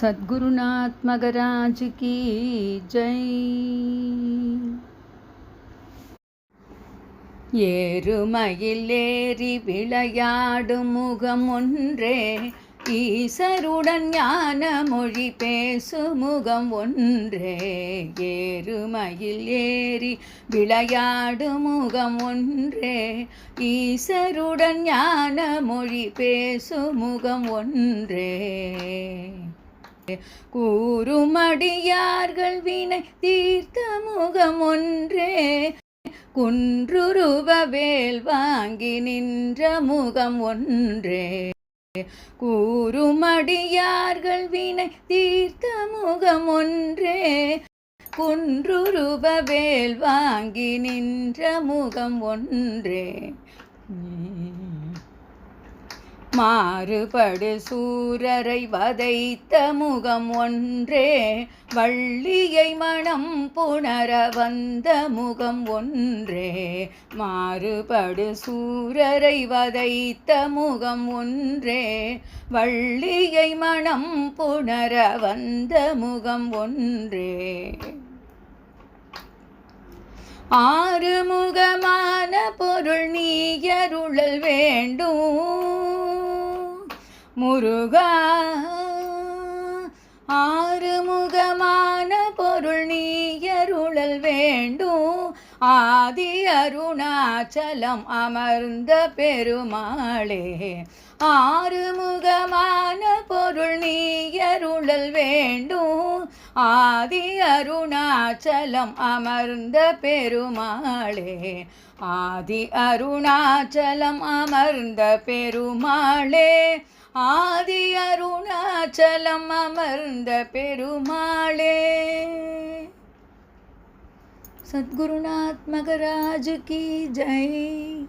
சத்குருநாத் மகராஜ் கி ஜெய். ஏறுமையில் ஏறி விளையாடும் முகம் ஒன்றே ஈசருடன் ஞான மொழி பேசும் முகம் ஒன்றே ஏறுமயில் ஏறி விளையாடும் முகம் ஒன்றே ஈசருடன் ஞான மொழி பேசும் முகம் ஒன்றே கூறுமடியார்கள் வினை தீர்த்த முகம் ஒன்றே குன்றுருவ வேல் வாங்கி நின்ற முகம் ஒன்றே. கூறுமடியார்கள் வினை தீர்த்த முகம் ஒன்றே. குன்றுருவ வேல் வாங்கி நின்ற முகம் ஒன்றே. மாறுபடு சூரரை வதைத்த முகம் ஒன்றே வள்ளியை மனம் புணர வந்த முகம் ஒன்றே. மாறுபடு சூரரை வதைத்த முகம் ஒன்றே வள்ளியை மனம் புணர வந்த முகம் ஒன்றே. ஆறுமுகமான பொருள் நீயருளல் வேண்டும். முருகா ஆறுமுகமான பொருள் நீயருளல் வேண்டும். ஆதி அருணாச்சலம் அமர்ந்த பெருமாளே ஆறுமுகமான பொருள் நீயருளல் வேண்டும். ஆதி அருணாச்சலம் அமர்ந்த பெருமாளே ஆதி அருணாச்சலம் அமர்ந்த பெருமாளே ஆதி அருணாச்சலம் அமர்ந்த பெருமாளே. சத்குருநாத் மகராஜ் கி ஜெய்